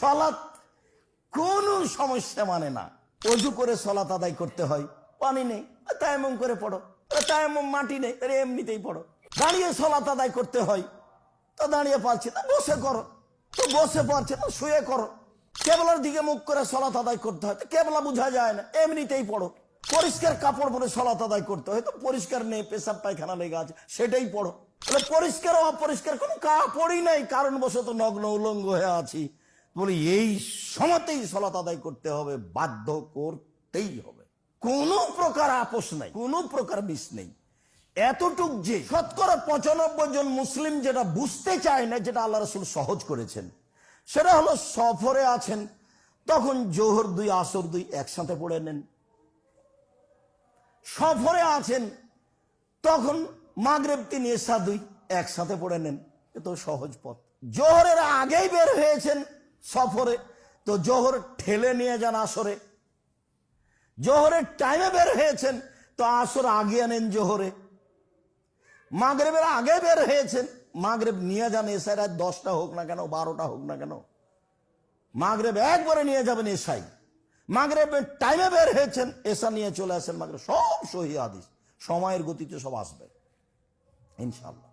সলাৎ কোনো সমস্যা মানে না। অজু করে সলাৎ আদায় করতে হয়। পানি নেই। তায়ামম করে পড়ো। তায়ামম মাটি নেই। আরে এমনিতেই পড়ো। দাঁড়িয়ে সলাৎ আদায় করতে হয়। তো দাঁড়িয়ে পারছি না। বসে করো। তো বসে পারছে না, শুয়ে করো। কেবলার দিকে মুখ করে সলাৎ আদায় করতে হয়। তো কেবলা বোঝা যায় না। এমনিতেই পড়ো। পরিষ্কার কাপড় পরে সলাৎ আদায় করতে হয়। তো পরিষ্কার নেই, পেশাব পায়খানা লেগে আছে। সেটাই পড়ো। তাহলে পরিষ্কার অপরিষ্কার কোনো কাপড়ই নাই। কারণ কারণবশত নগ্ন উলঙ্গ হয়ে আছি। বলি, এই সময়তেই সলাৎ আদায় করতে হবে, বাধ্য করতেই হবে। কোনো প্রকার আপোষ নাই, কোনো প্রকার মিস নেই। এতটুক যে, শতকরা পঁচানব্বই জন মুসলিম যেটা বুঝতে চায় না, যেটা আল্লাহ রসুল সহজ করেছেন, সেটা হলো সফরে আছেন, তখন জোহর দুই, আসর দুই একসাথে পড়ে নেন। সফরে আছেন, তখন মাগরেব তিন এসা দুই একসাথে পড়ে নেন। এ তো সহজ পথ। জোহরের আগেই বের হয়েছেন সফরে। তো জোহর ঠেলে নিয়ে যান আসরে। জোহরের টাইমে বের হয়েছেন, তো আসর আগিয়ে নেন জোহরে। মাগরেবের আগে বের হয়েছেন, মাগরেব নিয়ে যান এসাই, রাত দশটা হোক না কেন, বারোটা হোক না কেন। মাগরেব একবারে নিয়ে যাবেন এসাই। মাগরেবের টাইমে বের হয়েছেন এসা নিয়ে চলে আসেন মাগরেব। সব সহি আদিস সময়ের গতিতে সব আসবে ইনশাল্লাহ